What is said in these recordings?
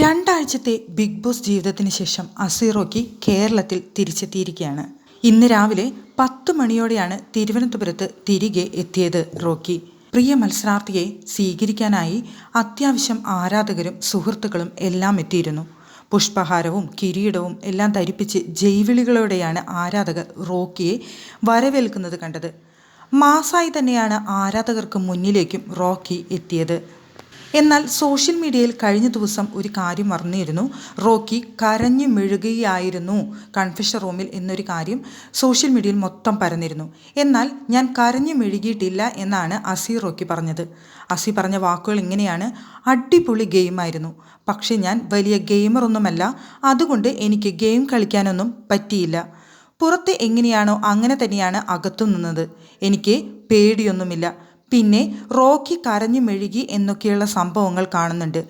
രണ്ടാഴ്ചത്തെ big boss ജീവിതത്തിന് ശേഷം അസീറോക്കി കേരളത്തിൽ തിരിച്ചെത്തിയിരിക്കുകയാണ്. ഇന്ന് രാവിലെ പത്ത് മണിയോടെയാണ് തിരുവനന്തപുരത്ത് തിരികെ എത്തിയത് റോക്കി. പ്രിയ മത്സരാർത്ഥിയെ സ്വീകരിക്കാനായി അത്യാവശ്യം ആരാധകരും സുഹൃത്തുക്കളും എല്ലാം എത്തിയിരുന്നു. പുഷ്പഹാരവും കിരീടവും എല്ലാം ധരിപ്പിച്ച് ജൈവിളികളോടെയാണ് ആരാധകർ റോക്കിയെ വരവേൽക്കുന്നത് കണ്ടത്. മാസായി തന്നെയാണ് ആരാധകർക്ക് മുന്നിലേക്കും റോക്കി എത്തിയത്. എന്നാൽ സോഷ്യൽ മീഡിയയിൽ കഴിഞ്ഞ ദിവസം ഒരു കാര്യം അറിഞ്ഞിരുന്നു റോക്കി കരഞ്ഞു മെഴുകുകയായിരുന്നു. കൺഫെഷൻ റൂമിൽ എന്നൊരു കാര്യം സോഷ്യൽ മീഡിയയിൽ മൊത്തം പരന്നിരുന്നു. എന്നാൽ ഞാൻ കരഞ്ഞു മെഴുകിയിട്ടില്ല എന്നാണ് അസി റോക്കി പറഞ്ഞത്. അസി പറഞ്ഞ വാക്കുകൾ ഇങ്ങനെയാണ്. അടിപൊളി ഗെയിമായിരുന്നു. പക്ഷേ ഞാൻ വലിയ ഗെയിമറൊന്നുമല്ല. അതുകൊണ്ട് എനിക്ക് ഗെയിം കളിക്കാനൊന്നും പറ്റിയില്ല. പുറത്ത് എങ്ങനെയാണോ അങ്ങനെ തന്നെയാണ് അകത്തു നിന്നത് എനിക്ക് പേടിയൊന്നുമില്ല. പിന്നെ റോക്കി കരഞ്ഞു മെഴുകി എന്നൊക്കെയുള്ള സംഭവങ്ങൾ കാണുന്നുണ്ട്.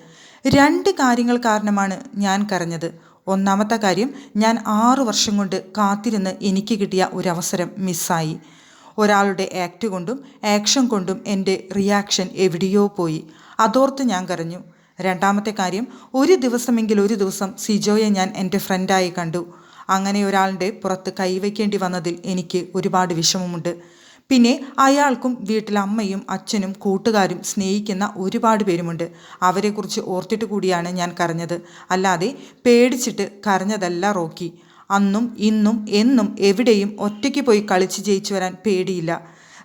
രണ്ട് കാര്യങ്ങൾ കാരണമാണ് ഞാൻ കരഞ്ഞത്. ഒന്നാമത്തെ കാര്യം ഞാൻ ആറു വർഷം കൊണ്ട് കാത്തിരുന്ന് എനിക്ക് കിട്ടിയ ഒരവസരം മിസ്സായി. ഒരാളുടെ ആക്ട് കൊണ്ടും ആക്ഷൻ കൊണ്ടും എന്റെ റിയാക്ഷൻ എവിടെയോ പോയി. അതോർത്ത് ഞാൻ കരഞ്ഞു. രണ്ടാമത്തെ കാര്യം ഒരു ദിവസമെങ്കിൽ ഒരു ദിവസം സിജോയെ ഞാൻ എന്റെ ഫ്രണ്ടായി കണ്ടു. അങ്ങനെ ഒരാളുടെ പുറത്ത് കൈവയ്ക്കേണ്ടി വന്നതിൽ എനിക്ക് ഒരുപാട് വിഷമമുണ്ട്. പിന്നെ അയാൾക്കും വീട്ടിൽ അമ്മയും അച്ഛനും കൂട്ടുകാരും സ്നേഹിക്കുന്ന ഒരുപാട് പേരുമുണ്ട്. അവരെക്കുറിച്ച് ഓർത്തിട്ട് കൂടിയാണ് ഞാൻ കരഞ്ഞത്. അല്ലാതെ പേടിച്ചിട്ട് കരഞ്ഞതല്ല റോക്കി. അന്നും ഇന്നും എന്നും എവിടെയും ഒറ്റയ്ക്ക് പോയി കളിച്ച് ജയിച്ചു വരാൻ പേടിയില്ല.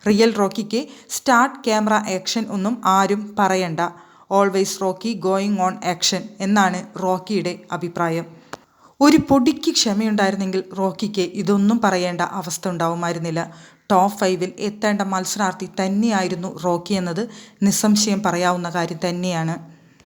റിയൽ റോക്കിക്ക് സ്റ്റാർട്ട് ക്യാമറ ആക്ഷൻ ഒന്നും ആരും പറയണ്ട. Always Rocky going on action എന്നാണ് റോക്കിയുടെ അഭിപ്രായം. ഒരു പൊടിക്ക് ക്ഷമയുണ്ടായിരുന്നെങ്കിൽ റോക്കിക്ക് ഇതൊന്നും പറയേണ്ട അവസ്ഥ ഉണ്ടാവുമായിരുന്നില്ല. ടോപ്പ് ഫൈവിൽ എത്തേണ്ട മത്സരാർത്ഥി തന്നെയായിരുന്നു റോക്കി എന്നത്. നിസ്സംശയം പറയാവുന്ന കാര്യം തന്നെയാണ്.